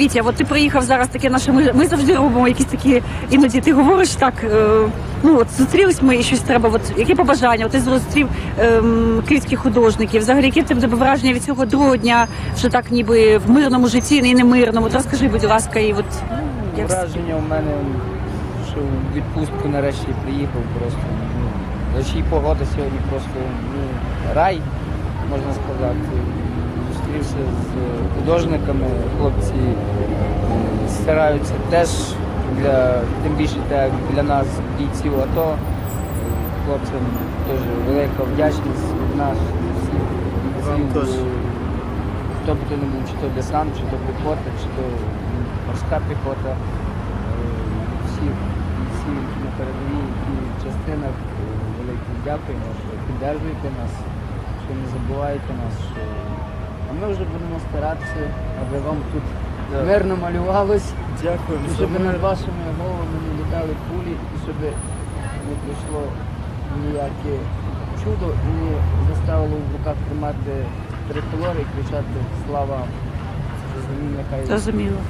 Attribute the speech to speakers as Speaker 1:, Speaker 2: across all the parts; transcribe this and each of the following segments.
Speaker 1: Вітя, от ти приїхав зараз таке наше. Ми, ми завжди робимо якісь такі. Іноді ти говориш так. Е, ну от зустрілись ми і щось треба. От які побажання? От ти зустрів ем, київських художників. Взагалі, які в тебе враження від цього другого дня, що так ніби в мирному житті, і не мирному. От розкажи, будь ласка, і от як
Speaker 2: Враження у мене, що в відпустку нарешті приїхав просто. Ну, і погода сьогодні просто ну, рай, можна сказати. Зустрівся з художниками, хлопці стараються теж для, тим більше так, для нас, бійців АТО. Е, Хлопцям теж велика вдячність від нас всіх бійців. Е, Хто б то не був, чи то десант, чи то піхота, чи то морська піхота. Е, Всі на передовій, частинах е, велике дякуємо, що підтримуєте нас, що не забуваєте нас. Що... А ми вже будемо старатися, аби вам тут мирно малювалось,
Speaker 3: Дякуємо
Speaker 2: і щоб над вашими головами не літали кулі, і щоб не прийшло ніяке чудо і не заставило в руках тримати триколор і кричати слава!
Speaker 1: Зрозуміло.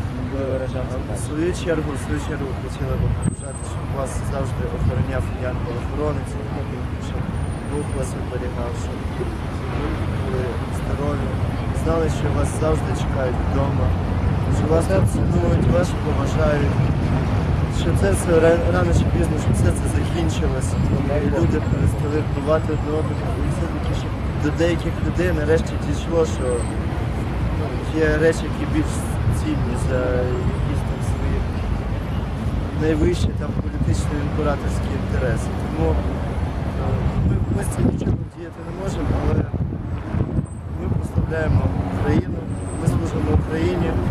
Speaker 3: В свою чергу, в свою чергу хотіла б побажати, щоб вас завжди охороняв янгол охоронець, щоб Бог вас оберігав, щоб ви були знали, що вас завжди чекають вдома, що вас тут цінують, вас поважають, що це все рано чи пізно, щоб все це закінчилось, і люди перестали вбивати одне одного, і все-таки, щоб до деяких людей нарешті дійшло, що ну, є речі, які більш цінні за якісь там свої найвищі там політичні імператорські інтереси. Тому е, ми, ми з цим нічого діяти не можемо, але ми служимо Україні.